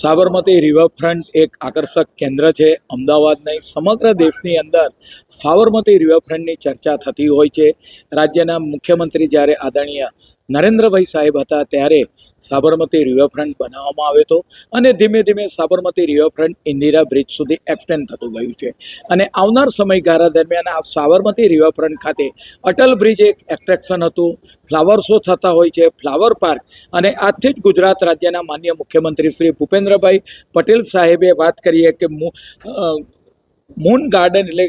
Sabarmati riverfront એક આકર્ષક કેન્દ્ર છે. અમદાવાદ નહીં સમગ્ર દેશની અંદર સાબરમતી રિવરફ્રન્ટની ચર્ચા થતી હોય છે. રાજ્યના મુખ્યમંત્રી જ્યારે આદરણીય નરેન્દ્રભાઈ સાહેબ હતા ત્યારે સાબરમતી રિવરફ્રન્ટ બનાવવામાં આવ્યો હતો અને ધીમે ધીમે સાબરમતી રિવરફ્રન્ટ ઇન્દિરા બ્રિજ સુધી એક્સટેન્ડ થતું ગયું છે. અને આવનાર સમયગાળા દરમિયાન આ સાબરમતી રિવરફ્રન્ટ ખાતે અટલ બ્રિજ એક એટ્રેક્શન હતું. ફ્લાવર શો થતા હોય છે, ફ્લાવર પાર્ક અને આજથી જ ગુજરાત રાજ્યના માન્ય મુખ્યમંત્રી શ્રી ભૂપેન્દ્રભાઈ પટેલ સાહેબે વાત કરીએ કે મૂન ગાર્ડન એટલે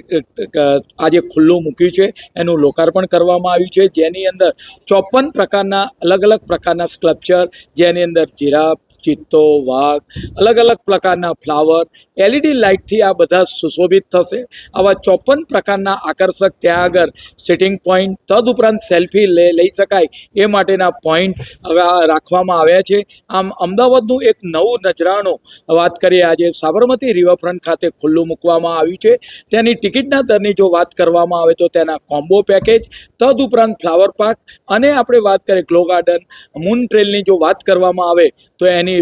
આજે ખુલ્લું મૂક્યું છે, એનું લોકાર્પણ કરવામાં આવ્યું છે. જેની અંદર ચોપન પ્રકારના, અલગ અલગ પ્રકારના સ્કલ્પચર, જેની અંદર જીરાફ, ચિત્તો, વાઘ, અલગ અલગ પ્રકારના ફ્લાવર, એલઈડી લાઇટથી આ બધા સુશોભિત થશે. આવા ચોપન પ્રકારના આકર્ષક ત્યાં આગળ સિટિંગ પોઈન્ટ તદઉપરાંત સેલ્ફી લે, લઈ શકાય એ માટેના પોઈન્ટ હવે રાખવામાં આવ્યા છે. આમ અમદાવાદનું એક નવું નજરાણું વાત કરીએ આજે સાબરમતી રિવરફ્રન્ટ ખાતે ખુલ્લું મૂકવામાં આવ્યું છે. તેની ટિકિટના દરની જો વાત કરવામાં આવે તો તેના કોમ્બો પેકેજ તદઉપરાંત ફ્લાવર પાર્ક અને આપણે વાત કરીએ ગ્લો ગાર્ડન, મૂન ટ્રેલની જો વાત કરવામાં આવે તો એની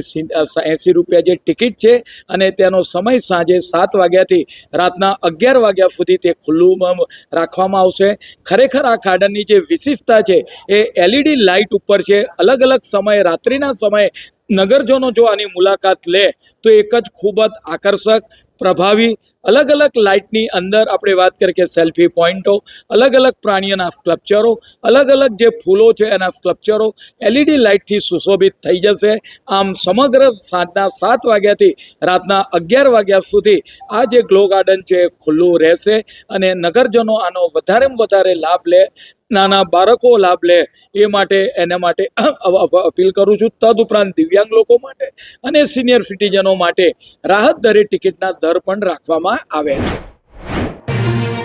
એંસી રૂપિયા જે ટિકિટ છે અને તેનો સમય સાંજે સાત વાગ્યાથી રાતના અગિયાર વાગ્યા સુધી તે ખુલ્લું રાખવામાં આવશે. ખરેખર આ ગાર્ડનની જે વિશિષ્ટતા છે એ એલઈડી લાઇટ ઉપર છે. અલગ અલગ સમયે, રાત્રિના સમયે નગરજનો જો આની મુલાકાત લે તો એક જ ખૂબ જ આકર્ષક, પ્રભાવી અલગ અલગ લાઇટની અંદર આપણે વાત કરીએ કે સેલ્ફી પોઈન્ટો, અલગ અલગ પ્રાણીઓના સ્કલ્પચરો, અલગ અલગ જે ફૂલો છે એના સ્કલ્પચરો એલઈડી લાઇટથી સુશોભિત થઈ જશે. આમ સમગ્ર સાંજના સાત વાગ્યાથી રાતના અગિયાર વાગ્યા સુધી આ જે ગ્લો ગાર્ડન છે ખુલ્લું રહેશે અને નગરજનો આનો વધારેમાં વધારે લાભ લે, નાના બાળકો લાભ લે એ માટે એના માટે અપીલ કરું છું. તદુપરાંત દિવ્યાંગ લોકો માટે અને સિનિયર સિટીઝનો માટે રાહત દરે ટિકિટના દર પણ રાખવામાં આવ્યા છે